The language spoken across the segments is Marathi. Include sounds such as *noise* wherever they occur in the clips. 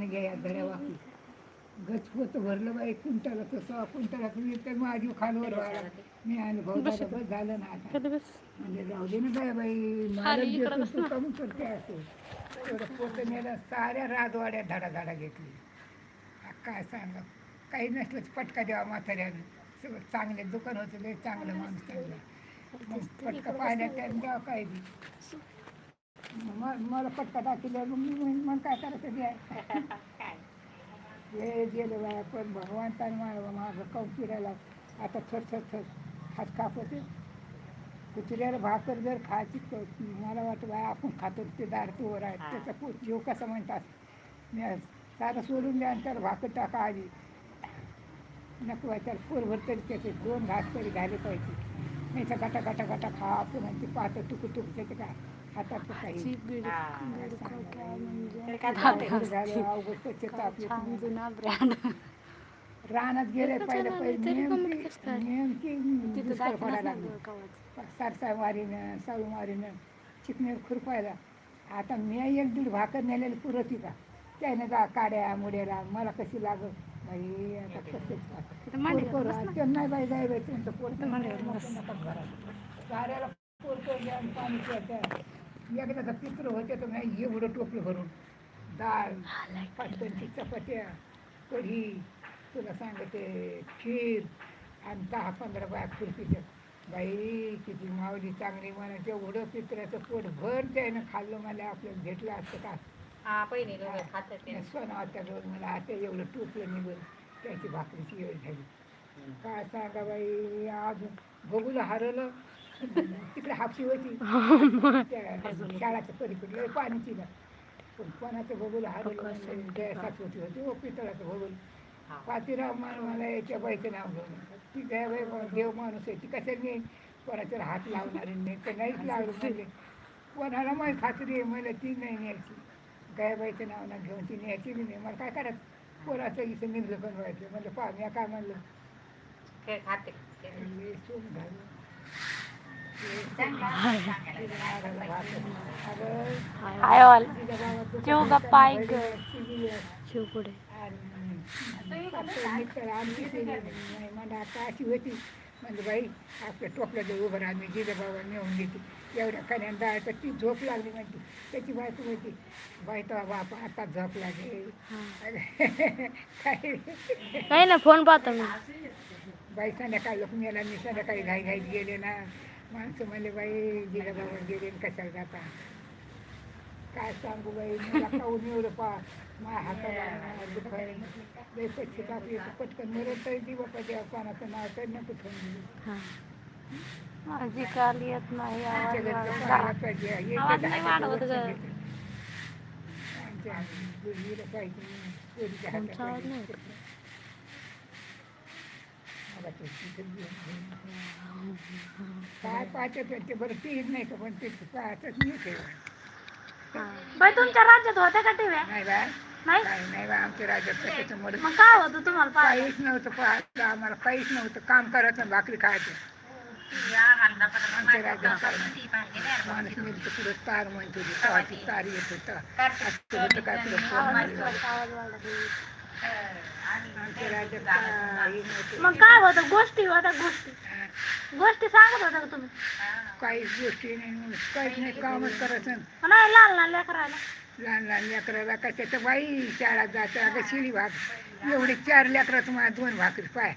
वांग्या या धड्या वाकी गचपोत भरलं बाई कुंटाला तसं कुंटाला तुम्ही तर माझी खालवर वाढा मी अनुभव झाला बस झालं ना आता. म्हणजे जाऊ दे ना बाय बाई मला तू कमी करते असं. तेवढं पोत नेलं साऱ्या राजवाड्या धडा धडा घेतली काय सांगा? काही नसलं पटका द्यावा म्हाताऱ्यानं. सगळं चांगले दुकान होतं लय चांगलं माणूस चांगलं. मग पटका पाहिल्या त्यानं द्यावं काय बी. मग मला पटका दाखिला मग मी मग काय करायचं द्या हे गेलं बाया पण भगवंताने मला माझं कौ फिरायला आता थर थर थर हात कापते कुत्र्याला भाकर जर खायची मला वाटतं बाय आपण खातो ते दार तोवर आहे. त्याचा पोट जीव कसा म्हणतात? मी सारं सोडून द्या आणि त्याला भाकर टाका आधी. नको बाय त्याला पोरभर तरी त्याचे दोन घास तरी झाले पाहिजे. नाही तर गटा गटा गटा खा आपण ते पाहतं तुक तुक त्याचे काय. तर काही ताप येत नाही. रानात गेले पहिले पहिले नेमकी नेमकी पडायला लागली. सरसा मारीनं साळू मारीनं चिकणीवर खुरपायला. आता मी एक दीड भाकर नेलेली पुरती का त्याने जा काड्या मुड्याला मला कशी लागत बाई आता कसंच नाही बाई जाय बाई तुमचं पोरतो घ्या आणि पाणी एकदाचं पित्र होते तर नाही एवढं टोपलं भरून डाळ पंचवीस चपात्या कढी तुला सांगते खीर आणि दहा पंधरा बाया खुर्पीच्या बाई किती मावली चांगली म्हणायचं एवढं पित्राचं पोट भर त्यानं खाल्लं मला आपल्याला भेटलं असतं का. सोनावाच्या रोज मला आता एवढं टोपलं निघून त्याची भाकरीची वेळ झाली. काय सांगा बाई आज बघूला हरवलं तिकडे हापशी होती. *laughs* त्या शाळाच्या पलीकडे. पाणीची ना पण कोणाचं बघूला हरवलं सासवती होती. ओ पितळाचं बघूल हा. पातीराव मला मला याच्या बाईचं नाव घेऊन ती काय बाई बा- देव माणूस आहे. ती कशाने नाही कोणाच्यावर हात लावणारी नाही. तर नाहीच लावलं म्हणजे कोणाला माझी खात्री आहे? मला ती नाही न्यायची. गायबाईचं नाव ना घेऊन ती न्यायची बी नाही. मला काय करायचं? कोणाचं इथं निघलं पण व्हायचं म्हणजे पहा मी काय म्हणलं? खाते. हे सोन घालून हाय ऑल. जेव गप्पा ऐक शिव पुढे. होती म्हणजे बाई आपल्या टोपल्या जवळ उभं मी जिजा बाबा नेऊन देते एवढ्या कन्या डाळायचं ती झोप लागली म्हणते त्याची बायको म्हणते बाई तर बाप आता झोप लागेल काय नाही ना फोन पाहतो मी. बाई संध्याकाळ लोक मेला मी संध्याकाळी घाई घाईत गेले ना. माणसं म्हणले बाई बाबा गेले कशाला जाता? काय सांगू बाई मला काऊन एवढं पा माझ्या हाताला दुखाय लय पश्चिताप येतो. पटकन मरत तरी दी बापा देवा पानाचं नाव तर नको ठेवून माझी काल येत नाही पाहिजे काय पाहतात ते बरं ते नाही का पण ते पाहतच नाही ते बाई तुमच्या राज्यात होत्या का टीव्या? नाही बा. नाही? नाही बा. आमच्या राज्यात कशाचं मग काय होतं तुम्हाला काहीच नव्हतं पाहायचं आम्हाला काहीच नव्हतं. काम करायचं आणि भाकरी खायचं. आमच्या राज्यात काय? नाही. माणूस मिळतं पुढं तार म्हणतो ती, तेव्हा ती तार येत होतं. काय पुढं. आवाज वाढला. मग काय होतं? गोष्टी होत्या गोष्टी. गोष्टी सांगत होत्या का तुम्ही? काहीच गोष्टी नाही काहीच नाही कामच करायचं नाही. लहान लहान लेकरायला लहान लहान लेकराला कशाचं? बाई शाळेत जायचं अगं शिळी भाग. एवढे चार लेकरं तुम्हाला दोन भाकरी पाय.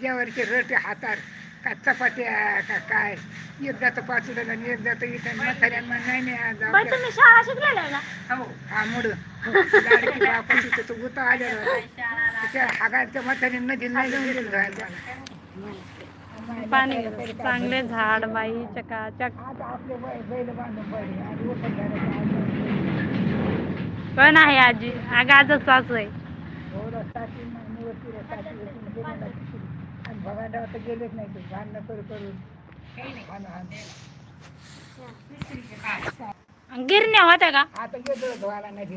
जेवरचे रटे हातात. का चपात्या का काय? एक जातं पाचुल्याला आणि एक जातं इथं म्हाताऱ्यांना नाही नाही आज आपल्या- तुम्ही शाळा आहे का हा मुड. लाडकी तिथं तो गुता आलेला त्या हागाच्या नदी नाही दिलं पाणी चांगले झाड बाई चकाचक आता आपले बै बैल बांधून पडले आणि ओपन पण आहे आजी? आजच सासू आहे. एवढं साठी निवडती रे साठी ना. आणि भगाडावर तर गेलेच नाही ते भांडणं करू करून. गिरण्या होत्या का? आता गेलो धुवायला नदी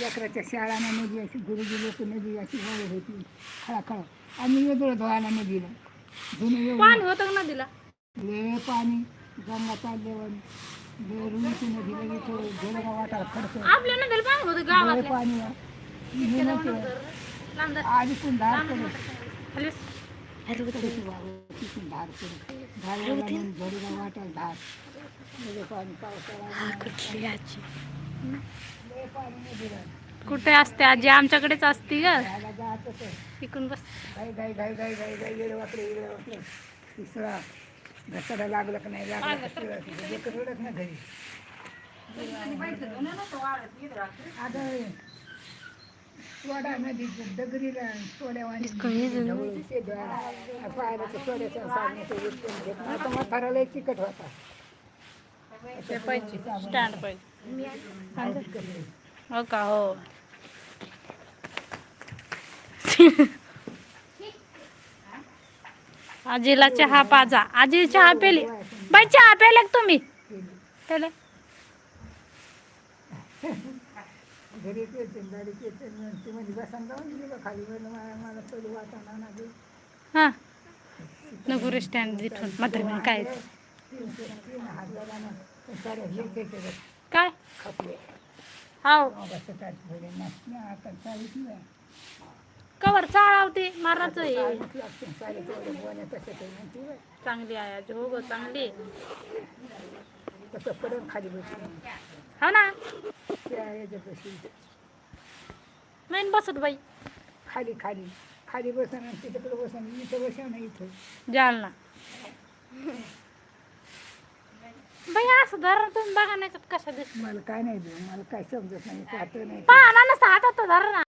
लेकराच्या शाळांना नदी अशी गुरुजी लोक नदी अशी वाढत होती खळाखळ. आम्ही गेलो धुवायला नदीला. धुणं पाणी होतं का नदीला? ले पाणी गंगा रुईची नदीला इथं जोडगाव वाटायला खर्च आपल्या नदीला पाणी होतं गावातल्या? पाणी. आधी पण धार पडत खालीच. त्याची वावं तिथून धार धार म्हणजे पावसाळा कुठे असते आजी आमच्याकडेच असती ग जायला इकडून बस येडं तिसरा घसाला लागलं का नाही लागलं ना घरी आता सोडा नदी दगरीला सोड्याच्या साधण्याचं घेत होता. ते पाहिजे. स्टँड पाहिजे. हो का? हो. आजीला चहा पाजा. आजी चहा पेली बाई चहा पेले तुम्ही पेले घरी येते गाडीत येते ती म्हणजे बसायला जाऊन दिली खाली म्हणलं मला मला पहिली वाटाणा ना हां. नगुरे स्टँड स्टँड तिथून मी काय तीन तीन ना सारे हे त्याचे काय? खपले हाव. मगाचं काय आता चाळीस नाही कवर चाळावते मारायचं हे. तसे ते चांगली आहे आजी. हो गं चांगली तसं पडून खाली बसली. हो ना? त्या याच्यापाशी. नाही बसत बाई. खाली खाली. खाली बसन तिच्याकडे बसन इथं बसा ना इथं. जालना. बाई असं धरण तुम्ही बघा नाही तर कशा दिसत मला काय नाही देऊ मला काय समजत नाही पाहत नाही. पहा ना नसतं हातात तर धरण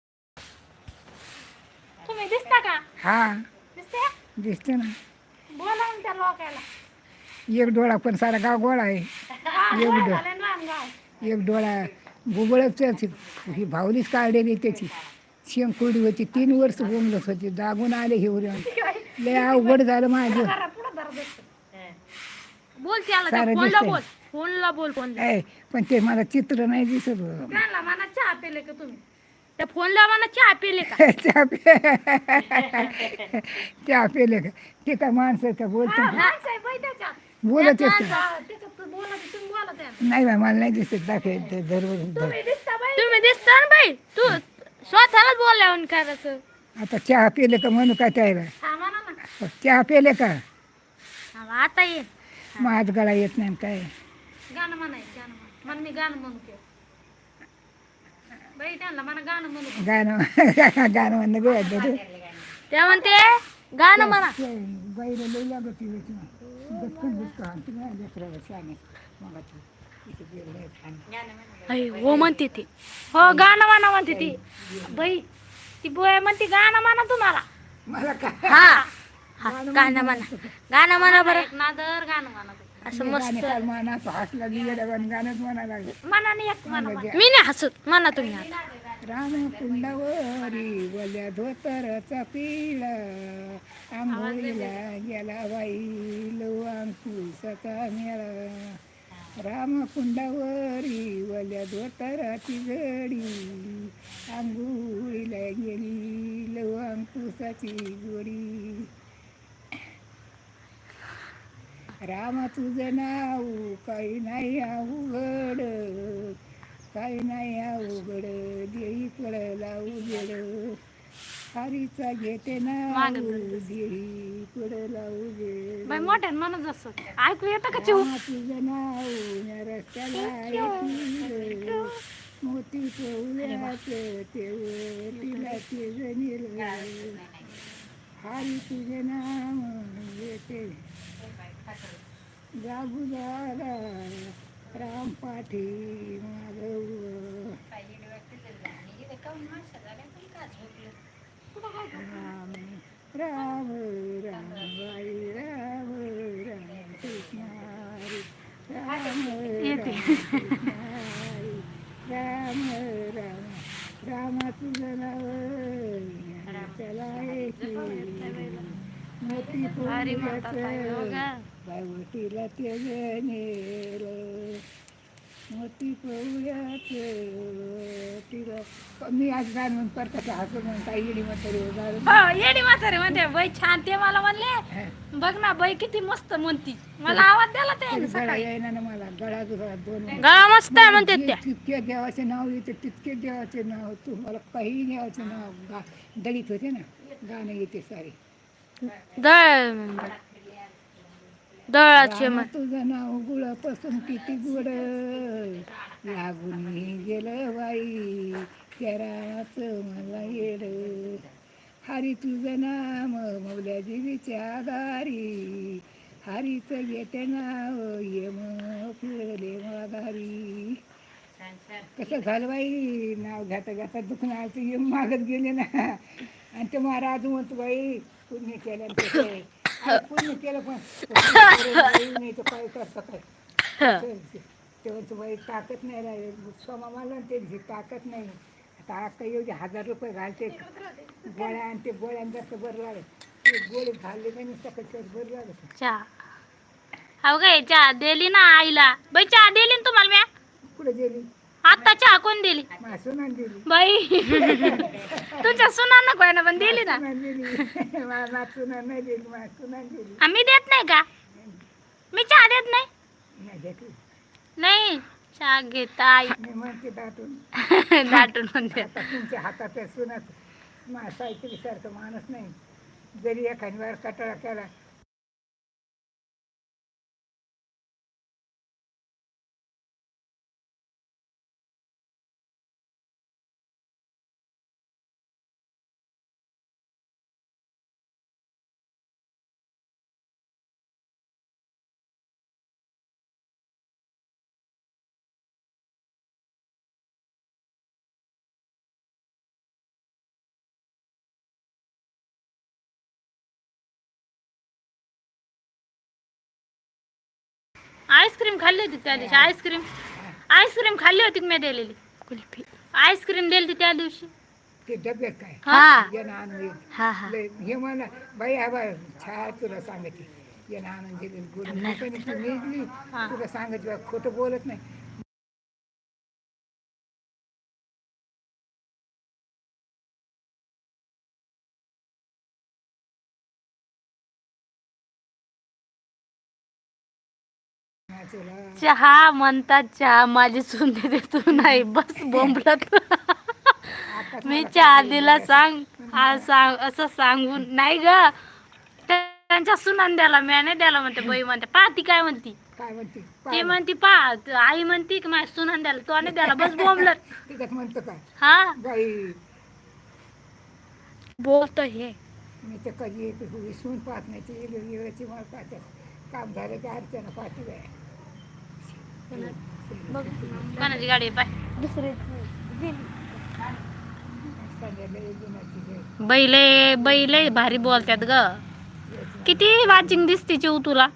तुम्ही दिसता का? हा. दिसते? दिसते ना. बोला ना त्या लोकायला. एक डोळा पण सारा गाव गोळा आहे ना गाव. एक डोळा गुबळच ही भावलीच काढलेली त्याची. शेंकुडी होती. तीन वर्ष बोंबलत होती. दागून आले हे उरण. लय अवघड झालं माझं. बोल त्याला फोनला. बोल. फोनला बोल फोनला पण ते मला चित्र नाही दिसत बरं. त्यांना म्हणा चहा पेले का तुम्ही? त्या फोनला म्हणा चहा पेले का? *laughs* चहा पे *laughs* चहा पेले का? ते काय माणसं का बोलतो. बोलत तू. नाही बाय मला नाही दिसत दाखवे ते धर. तुम्ही दिसता बाई. ना बाई. तू स्वतःलाच बोलल्यावर करायचं. आता चहा पेले का म्हणू का त्याला? हा चहा पेले का? हा, आता ये. माझ गळा येत नाही काय? गाणं म्हणायचं गाणं म्हण. मी गाणं म्हणू बाई गाणं म्हणू गाणं *laughs* गाणं म्हणणं गो त्या म्हणते गाणं म्हणा. हो म्हणते ती. हो गाणं म्हणा म्हणते ती. बाई ती बोय म्हणते गाणं म्हणा तुम्हाला. हा. हा गाणं म्हणा. गाणं म्हणा बरं. नादर गाणं म्हणा असं मस्त. म्हणा हसला गाणंच लागले. एक म्हणा. मी नाही हसत. म्हणा तुम्ही आता राम कुंडावरी वल्या धोतरचा पिळा. आंघोळीला गेला बाई लो अंकुशाचा मेळा. राम कुंडावरी वल्या धोतराची गडी आंघोळीला गेली लो अंकुशाची गोडी राम तुझं नाव काही नाही अवघड. काही नाही अवघड. देई पडला उघड हरीचा घेते नाव मागं पडला उघड बाई मोठ्यानं म्हणत असं. ऐकू येतं का तुझं नाव या रस्त्याला येतील. मोती ठेवल्याचं तेव्हा तिला ते जणील हरी तुझं नाव येते. जागू झाला राम पाठी माधव राम राम राम बाई राम राम कृष्णारी राम राम राम. राम. राम. तुझं नाव चला मोती पोळ्याचं बावटीला ते नेल. मोती पवळ्यात तिला मी आज गाणं म्हणून परत हसून म्हणून काही येडी म्हातारी हो येडी म्हातारे म्हणते बाई छान ते मला म्हणले. बघ ना बाई किती मस्त म्हणती. मला आवाज द्याला ते गळा येईना ना मला गळा दुखा दोन गळा मस्त आहे म्हणते त्या. तितके देवाचे नाव येते तितके देवाचे नाव तुम्हाला काही देवाचे नाव गा दलित होते ना गाणं येते सारे. दळ दळाचे रामा तुझं नाव गुळापासून किती गुड लागून गेलं बाई त्या मला येड. हरी तुझं नाम मौल्याची विचारारी हरीचं घेते नाव यम फिरले माघारी. कसं झालं बाई? नाव घेता घेता दुखणं आलं तर यम मागत गेले ना. आणि ते महाराज म्हणतो बाई पुण्य केलं ते काय. अरे पुण्य *laughs* केलं पण? नाही तर काय करतं काय तेव्हा बाई ताकद नाही राहिली. सोमा मला ते दिवशी ताकद नाही. आता आता एवढे हजार रुपये घालते. गोळ्या आणि ते गोळ्यां जास्त बरं लागत ते गोळे घालले नाही सकाळी बरं लागत चहा. हो काय चहा दिली ना आईला. बाई चहा दिली ना तुम्हाला म्या? कुठे गेली आता चहा कोण दिली? मासून दिली. बाई. तुझ्या सुना नको आहे ना पण दिली ना? सुनान दिली. नाही दिली. आम्ही देत नाही का? मी चहा देत नाही? नाही घेतली नाही. चहा घेता आई. मी म्हणते दाटून. *laughs* दाटून म्हणते आता तुमच्या हातात सुनाच. मा सारखं माणूस नाही. जरी एखादी वेळ कटाळा केला आईस्क्रीम खाल्ली होती त्या दिवशी. आईस्क्रीम आईस्क्रीम खाल्ली होती मी दिलेली? कुल्फी. आईस्क्रीम दिली होती त्या दिवशी. ते डब्यात काय? हा. यानं आणून येत हा हा. लय हे म्हणा बाई हा बाय छाया तुला सांगते. यानं आणून दिली. गोड मी पण इतकी मेजली हा. तुला सांगत बा, खोटं बोलत नाही. चहा म्हणतात चहा माझी सून देते तू नाही बस बोंबलत. मी चहा दिला सांग हा सांग असं सांगून. नाही ग त्यांच्या सुनान द्याला मी नाही द्याला म्हणते बाई म्हणते पा ती काय म्हणती? काय म्हणते? ते म्हणती पा आई म्हणती की माझ्या सुनान द्याला तो नाही द्याला बस बोंबलत. *laughs* तिच्यात म्हणतो काय हा. बाई. बोलतो हे. मी तर कधी विसरून पाहत नाही ते वेळेची मला पाहतात. काम झालं की पाहते बाय कोणाची गाडी पाय. दुसरी बैले बैले भारी बोलतात ग. किती वाचिंग दिसते चिव तुला?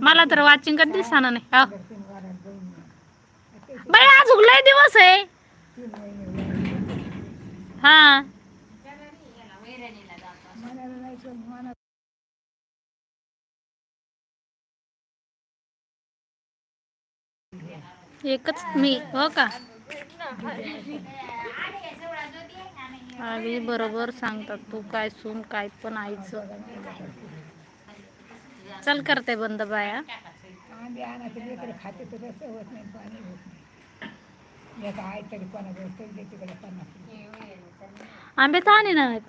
मला तर वाचिंग कधी दिसणार नाही. बाई अजून लय दिवस आहे. हा मनाला नाही पण मनात एकच मी हो का? आधी बरोबर सांगतात तू काय सून काय पण आईचं. चल करते बंद बाया. आंबे तर आणि ना.